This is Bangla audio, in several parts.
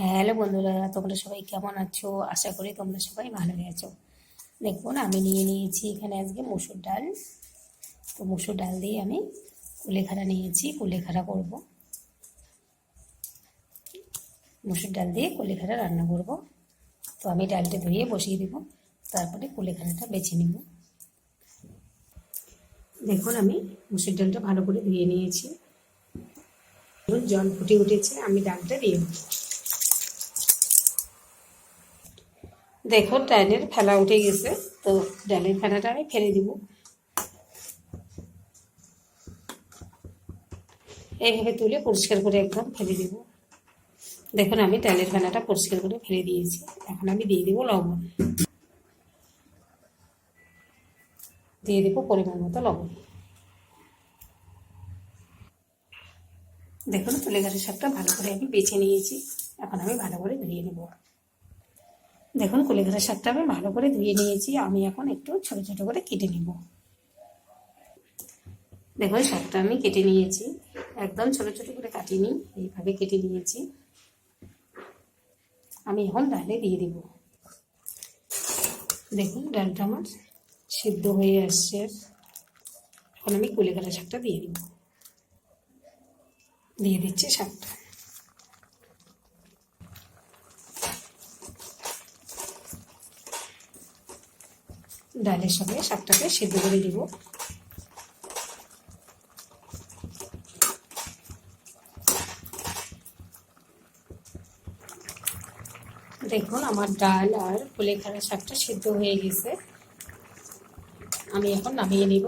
হ্যালো বন্ধুরা, তোমরা সবাই কেমন আছো? আশা করি তোমরা সবাই ভালো আছো। দেখুন আমি নিয়ে নিয়েছি এখানে আজকে মুসুর ডাল। তো মুসুর ডাল দিয়ে আমি কুলেখাড়া নিয়েছি, কুলেখাড়া করব। মুসুর ডাল দিয়ে কুলেখাড়া রান্না করব। তো আমি ডালটা ধুয়ে বসিয়ে দেব, তারপরে কুলেখাড়াটা বেছে নেব। দেখুন, আমি মুসুর ডালটা ভালো করে ধুয়ে নিয়েছি। জল ফুটে উঠেছে, আমি ডালটা দিয়ে দেবো দেখো, ডালের ফেলা উঠে গেছে। তো ডালের ফেলাটা আমি ফেলে দিব। এইভাবে তুলে পরিষ্কার করে একদম ফেলে দিব। দেখুন, আমি ডালের ফেলাটা পরিষ্কার করে ফেলে দিয়েছি। এখন আমি দিয়ে দেবো লবণ। দিয়ে দেবো পরিমাণ মতো লবণ। দেখুন, তুলে গাছের শাকটা ভালো করে আমি বেছে নিয়েছি। এখন আমি ভালো করে ধুয়ে নেব। দেখুন কুলেখাড়া শাকটা আমি ভালো করে ধুয়ে নিয়েছি। আমি এখন একটু ছোট ছোট করে কেটে নিব। দেখুন, শাকটা আমি কেটে নিয়েছি। একদম ছোট ছোট করে কাটিনি, এইভাবে কেটে নিয়েছি। আমি এখন ডালে দিয়ে দিব। দেখুন, ডালটা আমার সিদ্ধ হয়ে আসছে। এখন আমি কুলেখাড়া শাকটা দিয়ে দিব। দিয়ে দিচ্ছি শাকটা। ডালের সঙ্গে শাকটাকে সেদ্ধ করে দিব। দেখুন, আমার ডাল আর কুলেখাড়া শাকটা সেদ্ধ হয়ে গেছে। আমি এখন নামিয়ে নিব।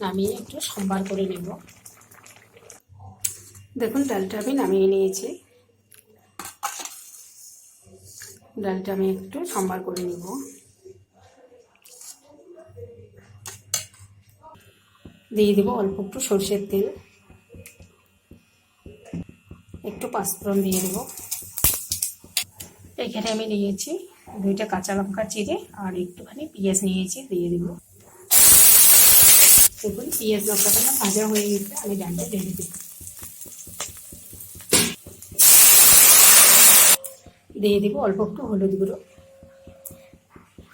নামিয়ে একটু সম্বার করে নেব। দেখুন, ডালটা আমি নামিয়ে নিয়েছি। ডালটা আমি একটু সম্বার করে নিব। দিয়ে দেবো অল্প একটু সর্ষের তেল। একটু পাঁচফোড়ন দিয়ে দেবো। এখানে আমি নিয়েছি দুইটা কাঁচা লঙ্কা চিড়ে আর একটুখানি পেঁয়াজ নিয়েছি, দিয়ে দেবো। দেখুন, পেঁয়াজ লঙ্কাটা না ভাজা হয়ে গেছে, আমি ডালটা ঢেলে দেবো দিয়ে দেবো অল্প একটু হলুদ গুঁড়ো।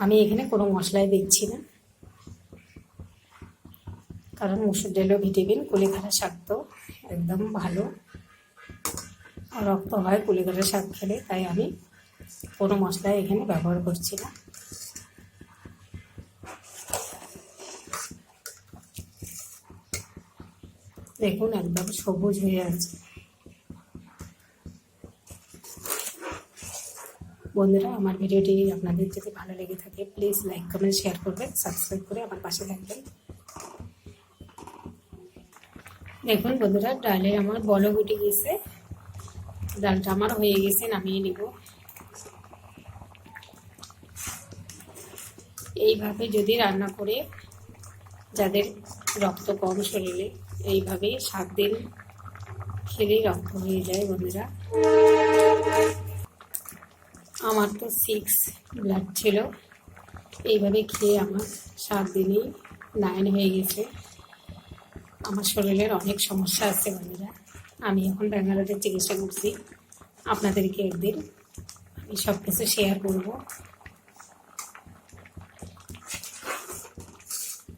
আমি এখানে কোনো মশলাই দিচ্ছি না। কারণ মুসুর ডালও ভিটামিন কুলেখাড়া শাক তো একদম ভালো। রক্ত হয় কুলেখাড়া শাক খেলে, তাই আমি কোনো মশলা এখানে ব্যবহার করছি না। দেখুন, একদম সবুজ হয়ে আছে। বন্ধুরা, আমার ভিডিওটি আপনাদের যদি ভালো লেগে থাকে প্লিজ লাইক কমেন্ট শেয়ার করবেন সাবস্ক্রাইব করে আমার পাশে থাকবেন। দেখুন বন্ধুরা, ডালে আমার বল উঠে গেছে ডালটা আমার হয়ে গেছে, নামিয়ে নিব। এইভাবে যদি রান্না করে, যাদের রক্ত কম শরীরে এইভাবে সাত দিন খেলেই রক্ত হয়ে যায় বন্ধুরা। আমার তো সিক্স ব্লাড ছিল। এইভাবে খেয়ে আমার সাত দিনেই নাইন হয়ে গেছে। আমার শরীরের অনেক সমস্যা আছে বন্ধুরা। আমি এখন ব্যাঙ্গালোরে চিকিৎসা করছি। আপনাদেরকে একদিন আমি সব কিছু শেয়ার করব।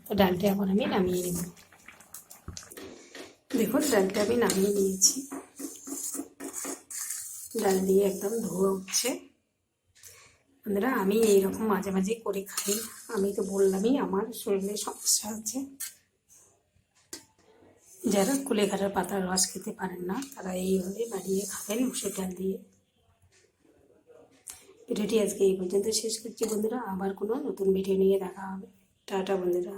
তো ডালটা এখন আমি নামিয়ে নেব। দেখুন, ডালটা আমি নামিয়ে নিয়েছি। ডাল দিয়ে একদম ধোয়া উঠছে। বন্ধুরা, আমি এইরকম মাঝে মাঝে করে খাই। আমি তো বললামই আমার শরীরে সমস্যা আছে যারা কুলেঘাটার পাতার রস খেতে পারেন না, তারা এইভাবে বানিয়ে খাবেন মুসুর ডাল দিয়ে। ভিডিওটি আজকে এই পর্যন্ত শেষ করছি বন্ধুরা, আবার কোনো নতুন ভিডিও নিয়ে দেখা হবে। টাটা বন্ধুরা।